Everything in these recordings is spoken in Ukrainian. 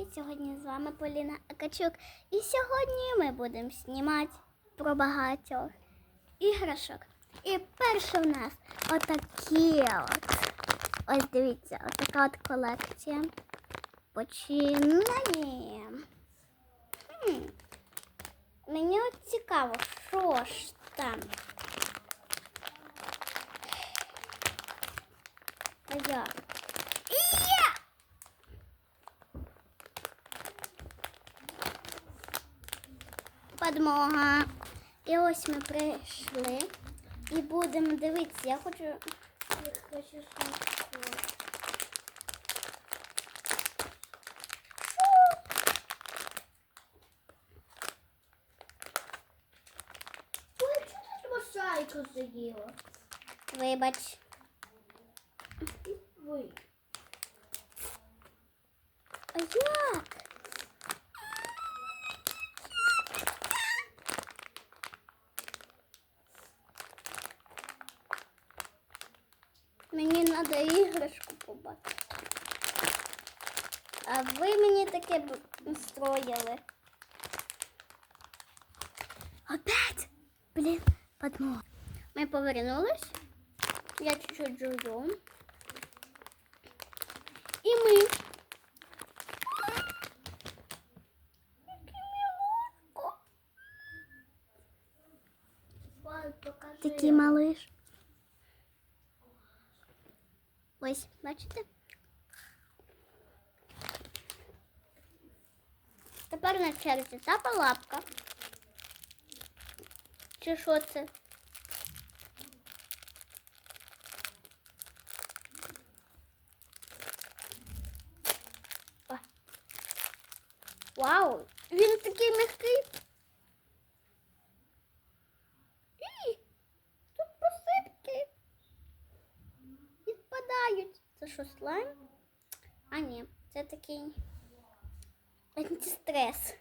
Привіт! Сьогодні з вами Поліна Акачук. І сьогодні ми будемо знімати про багатьох іграшок. І перше в нас отакі от. Ось дивіться, отака от колекція. Починаємо. Мені от цікаво, що ж там. А я. Є! Подмога. І ось ми прийшли. І будемо дивитися. Я хочу. Я хочу. Ой, что ты мошайку сиділа? Вибач. Ви. А як? Треба іграшку побачити. А ви мені таке б строїли. Опять? Блін, подмога. Ми повернулись. Я чуть-чуть жую. І ми. Такий малиш. Ось, бачите? Тепер на черзі тапа лапка. Чи що це? відпадають. Це що, слайм? А ні, це такий антистрес.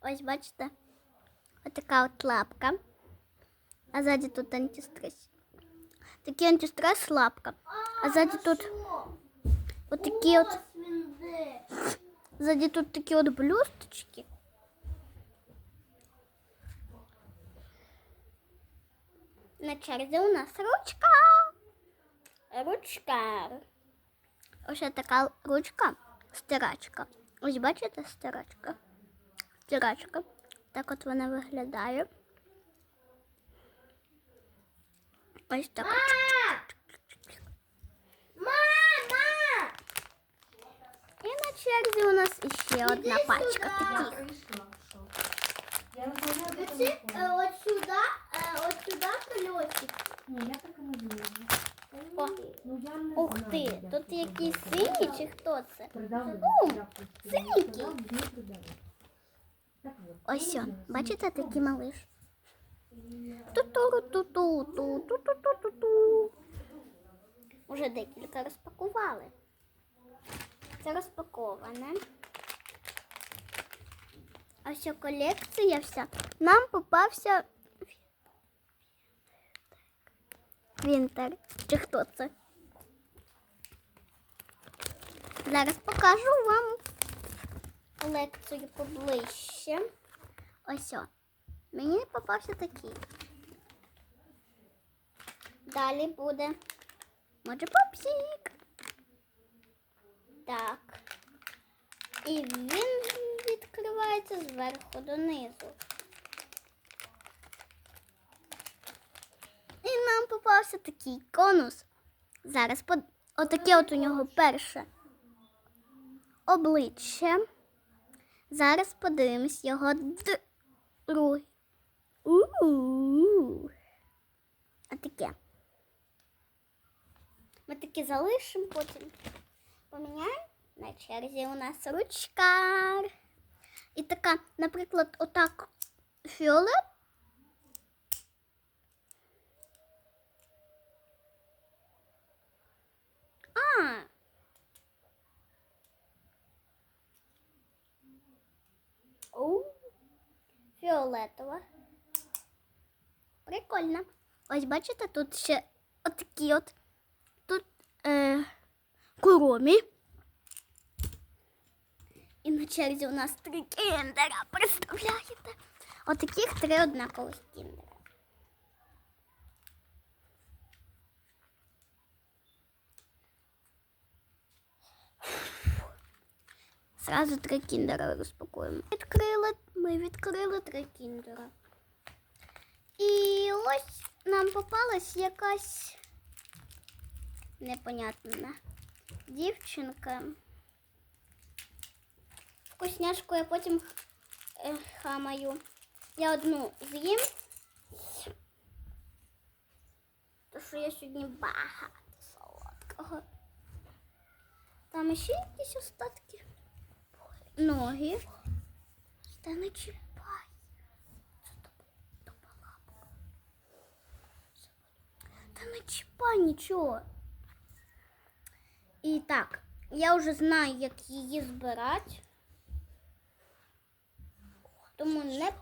Ось бачите? Отака от лапка. А ззаді тут антистрес. Такий антистрес лапка. А ззаді тут отакі от. Ось він де. Ззаді тут такі от блюсточки. На черзі у нас ручка. Ручка. Ось така ручка, стирачка. Ось бачите стирачка? Стирачка. Так от вона виглядає. Ось так. от. Мама! І на черзі у нас іще одна Іди пачка сюди. таких. Я виходила до Оці, телефону. е, от сюди, е, от сюди колесик. Ні, я так і не зможу. О, Ну, Ух ти, тут якісь сині чи хто це? О, синенький. Ось он, бачите, такий малиш. Ту-ту-ру-ту-ту-ту-ту-ту-ту. Уже декілька розпакували. Це розпаковане. А вся колекція вся. Нам попався Вінтер. Чи хто це? Зараз покажу вам колекцію поближче. Ось. о. Мені попався такий. Далі буде. Може попсік. Так. І він відкривається зверху донизу. І нам такий конус. Зараз отаке от у нього перше обличчя. Зараз подивимось його другий. У-у-у. А таке. Ми таке залишимо, потім поміняємо. На черзі у нас ручка. І така, наприклад, отак фіолет. А. Оу. Фіолетова. Прикольно. Ось бачите, тут ще отакі от. Тут е, куромі. І на черзі у нас три кіндера, представляєте? Отаких три однакових кіндера. Зразу три кіндера розпакуємо. Відкрили, ми відкрили три кіндера. І ось нам попалась якась непонятна дівчинка. Вкусняшку я потім е, хамаю. Я одну з'їм. Тому що я сьогодні багато солодкого. Там ще якісь остатки. Ноги. Та не чіпай. Та не чіпай нічого. І так, я вже знаю, як її збирати. Тому не,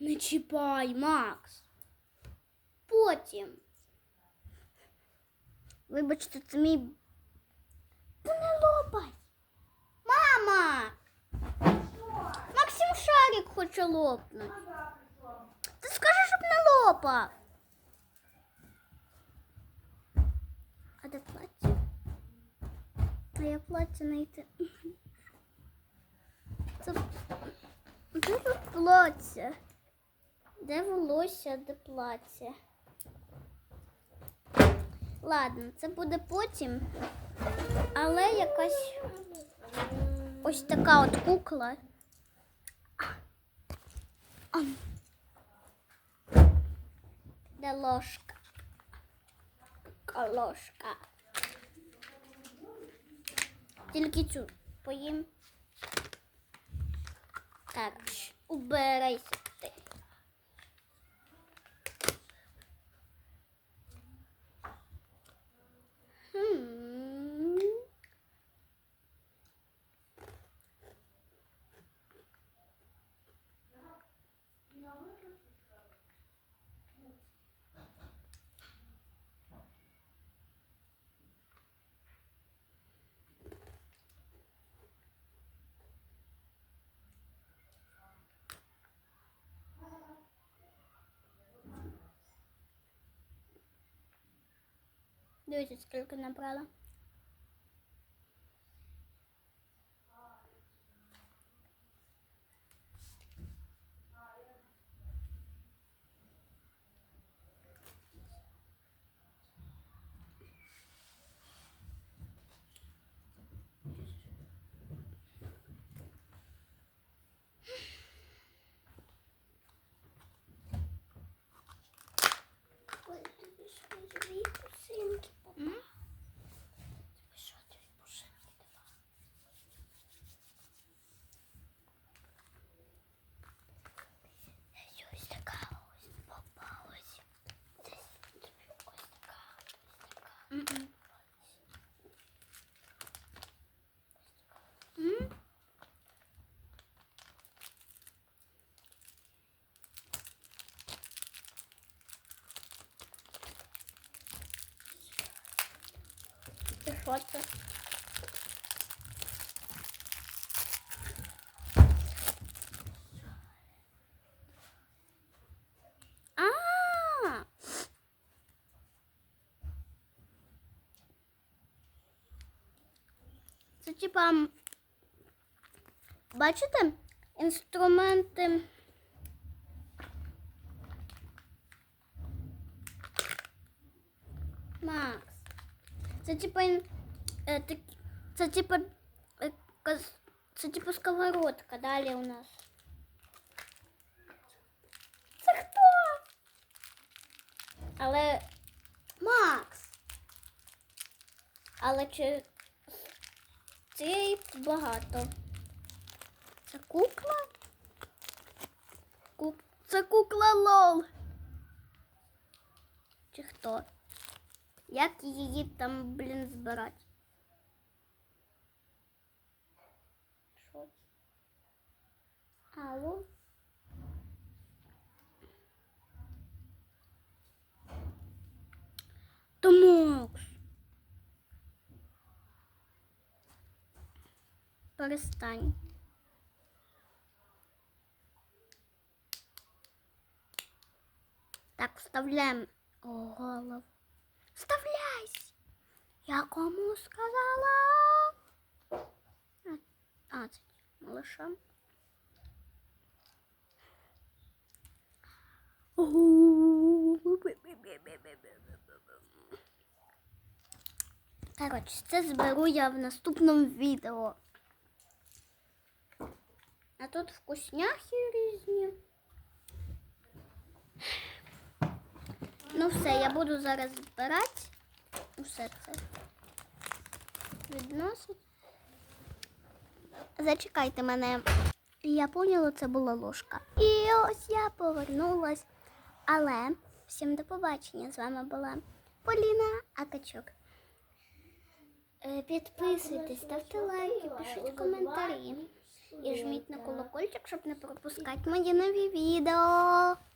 не чіпай, Макс. Потім. Вибачте, це мій. Не лопай. Хоче лопнути. Ти скажи, щоб не лопав. А де плаття? А я плаття знайти. Це... Де тут? Де волосся, де плаття? Ладно, це буде потім. Але якась ось така от кукла. Ам. Де ложка? Така ложка. Тільки цю поїм. Так, ш- убирайся ти. Хм. Дивіться, скільки набрала. Ой, тобі ж мої пусинки. М? Що тобі пушинки дала? Ось така ось попалась. Десь тобі ось така, ось така. М-м. М? А! Це типа. Бачите? Інструменти. Макс. Це типа. Так- Це типа. каз- Це типа сковородка. Далі у нас. Це хто? Але. Макс. Але чи цієї багато. Це кукла? Кук... Це кукла лол. Чи хто? Як її там, блін, збирати? щось. Алло. Томокс. Перестань. Так, вставляем голову. Вставляйся! Я кому сказала? А, а це. Коротше, це зберу я в наступному відео. А тут вкусняхи різні. Ну все, я буду зараз збирати усе це. Відносить. Зачекайте мене. Я поняла, це була ложка. І ось я повернулась. Але всім до побачення. З вами була Поліна Акачук. Е, Підписуйтесь, ставте лайки, пишіть коментарі. І жміть на колокольчик, щоб не пропускати мої нові відео.